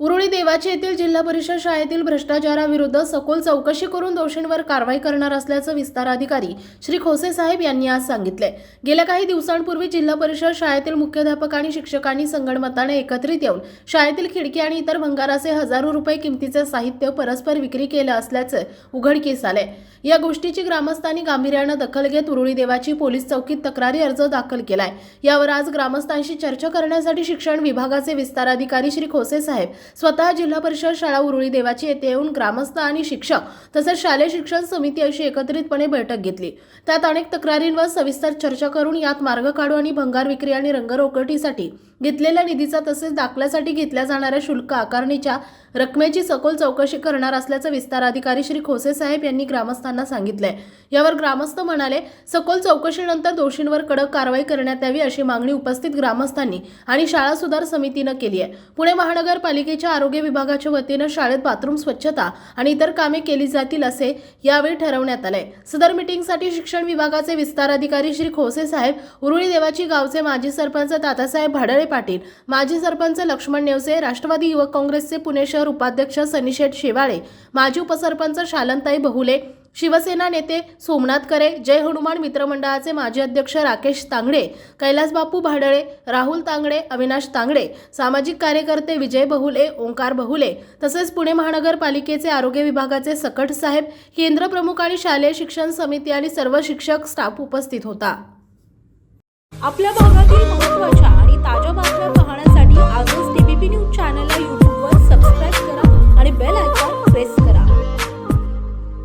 उरुळी देवाची येथील जिल्हा परिषद शाळेतील भ्रष्टाचाराविरुद्ध सखोल चौकशी करून दोषींवर कारवाई करणार असल्याचं विस्तार अधिकारी श्री खोसे साहेब यांनी आज सांगितले गेल्या काही दिवसांपूर्वी जिल्हा परिषद शाळेतील मुख्याध्यापक आणि शिक्षकांनी संगणमताने एकत्रित येऊन शाळेतील खिडकी आणि इतर भंगाराचे हजारो रुपये किमतीचे साहित्य परस्पर विक्री केलं असल्याचं उघडकीस आले या गोष्टीची ग्रामस्थांनी गांभीर्यानं दखल घेत उरुळी देवाची पोलीस चौकीत तक्रारी अर्ज दाखल केलाय. यावर आज ग्रामस्थांशी चर्चा करण्यासाठी शिक्षण विभागाचे विस्तार अधिकारी श्री खोसे साहेब स्वतः जिल्हा परिषद शाळा उरुळी देवाची येथे येऊन ग्रामस्थ आणि शिक्षक तसेच शालेय शिक्षण समिती अशी एकत्रितपणे बैठक घेतली. त्यात अनेक तक्रारींवर सविस्तर चर्चा करून यात मार्ग काढू आणि भंगार विक्री आणि रंगरोकटीसाठी घेतलेल्या निधीचा तसेच दाखल्यासाठी घेतल्या जाणाऱ्या शुल्क आकारणीच्या रकमेची सखोल चौकशी करणार असल्याचं विस्तार अधिकारी श्री खोसे साहेब यांनी ग्रामस्थांना सांगितलंय. यावर ग्रामस्थ म्हणाले सखोल चौकशीनंतर दोषींवर कडक कारवाई करण्यात यावी अशी मागणी उपस्थित ग्रामस्थांनी आणि शाळा सुधार समितीनं केली आहे. पुणे महानगरपालिकेच्या आरोग्य विभागाच्या वतीनं शाळेत बाथरूम स्वच्छता आणि इतर कामे केली जातील असे यावेळी ठरवण्यात आलंय. सदर मिटिंगसाठी शिक्षण विभागाचे विस्तार अधिकारी श्री खोसे साहेब उरुळी देवाची गावचे माजी सरपंच तातासाहेब भाडळे पाटील माजी सरपंच लक्ष्मण नेवसे राष्ट्रवादी युवक काँग्रेसचे पुणे शहर उपाध्यक्ष सनीशेठ शेवाळे माजी उपसरपंच शालंताई बहुले शिवसेना नेते सोमनाथ करे जय हनुमान मित्रमंडळाचे माजी अध्यक्ष राकेश तांगडे कैलासबापू भाडळे राहुल तांगडे अविनाश तांगडे सामाजिक कार्यकर्ते विजय बहुले ओंकार बहुले तसेच पुणे महानगरपालिकेचे आरोग्य विभागाचे सकट साहेब केंद्र प्रमुख आणि शालेय शिक्षण समिती आणि सर्व शिक्षक स्टाफ उपस्थित होता. आपल्या भागातील महत्त्वाच्या